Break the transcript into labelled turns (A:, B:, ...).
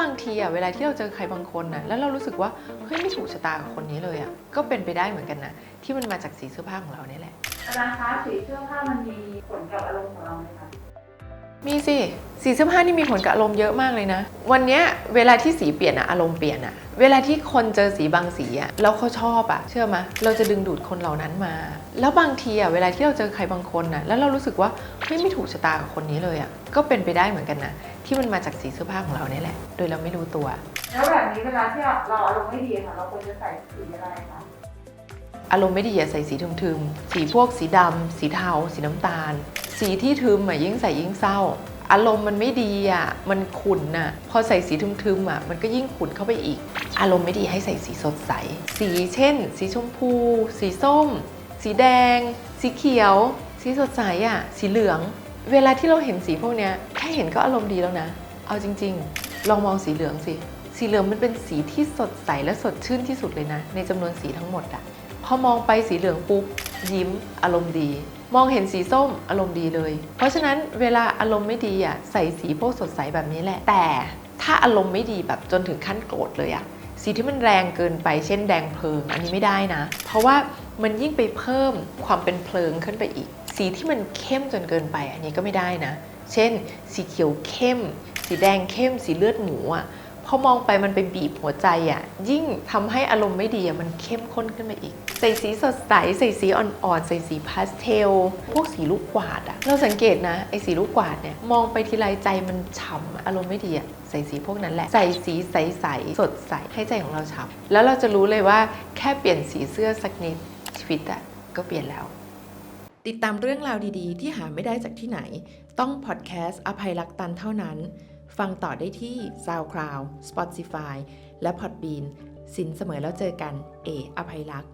A: บางทีอะเวลาที่เราเจอใครบางคนน่ะแล้วเรารู้สึกว่าเฮ้ยไม่ถูกชะตากับคนนี้เลยอะก็เป็นไปได้เหมือนกันนะที่มันมาจากสีเสื้อผ้าของเราเนี่ยแหละ
B: อาจารย์คะสีเสื้อผ้ามันมีผลกับอารมณ์ของเราไหมคะ
A: มีสิ สีเสื้อผ้านี่มีผลกับอารมณ์เยอะมากเลยนะ วันเนี้ยเวลาที่สีเปลี่ยนอะอารมณ์เปลี่ยนอะเวลาที่คนเจอสีบางสีอะแล้วเขาชอบอะเชื่อไหมเราจะดึงดูดคนเหล่านั้นมา แล้วบางทีอะเวลาที่เราเจอใครบางคนน่ะแล้วเรารู้สึกว่าเฮ้ยไม่ถูกชะตากับคนนี้เลยอะก็เป็นไปได้เหมือนกันนะที่มันมาจากสีเสื้อผ้าของเราเนี่ยแหละ โดยเราไม่รู้ตัว
B: แล้วแบบนี้เวลาที่เราอารมณ์ไม่ดีค่ะเราควรจะใส่สีอะไรคะ
A: อารมณ์ไม่ดีอย่าใส่สีทึมๆสีพวกสีดำสีเทา สีน้ำตาล สีที่ทึมอะยิ่งใส่ยิ่งเศร้า อารมณ์มันไม่ดีอะมันขุ่นน่ะพอใส่สีทึมๆอะมันก็ยิ่งขุ่นเข้าไปอีก อารมณ์ไม่ดีให้ใส่สีสดใส สีเช่น สีชมพู สีส้ม สีแดง สีเขียว สีสดใสอะสีเหลือง เวลาที่เราเห็นสีพวกเนี้ยแค่เห็นก็อารมณ์ดีแล้วนะ เอาจริง ๆ ลองมองสีเหลืองสิสีเหลืองมันเป็นสีที่สดใสและสดชื่นที่สุดเลยนะ ในจำนวนสีทั้งหมดอะพอมองไปสีเหลืองปุ๊บ ยิ้มอารมณ์ดี มองเห็นสีส้มอารมณ์ดีเลย เพราะฉะนั้นเวลาอารมณ์ไม่ดีอะใส่สีพวกสดใสแบบนี้แหละ แต่ถ้าอารมณ์ไม่ดีแบบจนถึงขั้นโกรธเลยอะสีที่มันแรงเกินไปเช่นแดงเพลิง อันนี้ไม่ได้นะ เพราะว่ามันยิ่งไปเพิ่มความเป็นเพลิงขึ้นไปอีก สีที่มันเข้มจนเกินไป อันนี้ก็ไม่ได้นะ เช่น สีเขียวเข้ม สีแดงเข้ม สีเลือดหมูอะ พอมองไปมันไปบีบหัวใจอะ่ะ ยิ่งทำให้อารมณ์ไม่ดีอะมันเข้มข้นขึ้นมาอีก ใส่สีสดใสใส่สีอ่อนๆใส่สีพาสเทล พวกสีลูกกวาดอะเราสังเกตนะไอ้สีลูกกวาดเนี่ยมองไปทีไรใจมันฉ่ำอารมณ์ไม่ดีอะใส่สีพวกนั้นแหละ ใส่สีใสๆสดใสให้ใจของเราฉ่ำแล้วเราจะรู้เลยว่าแค่เปลี่ยนสีเสื้อสักนิดชีวิตอะก็เปลี่ยนแล้ว ติดตามเรื่องราวดีๆ ที่หาไม่ได้จากที่ไหน ต้องพอดแคสต์อภัยรักตันเท่านั้น ฟังต่อได้ที่ SoundCloud Spotify และ Podbean สินเสมอแล้วเจอกัน เออภัยรักษ์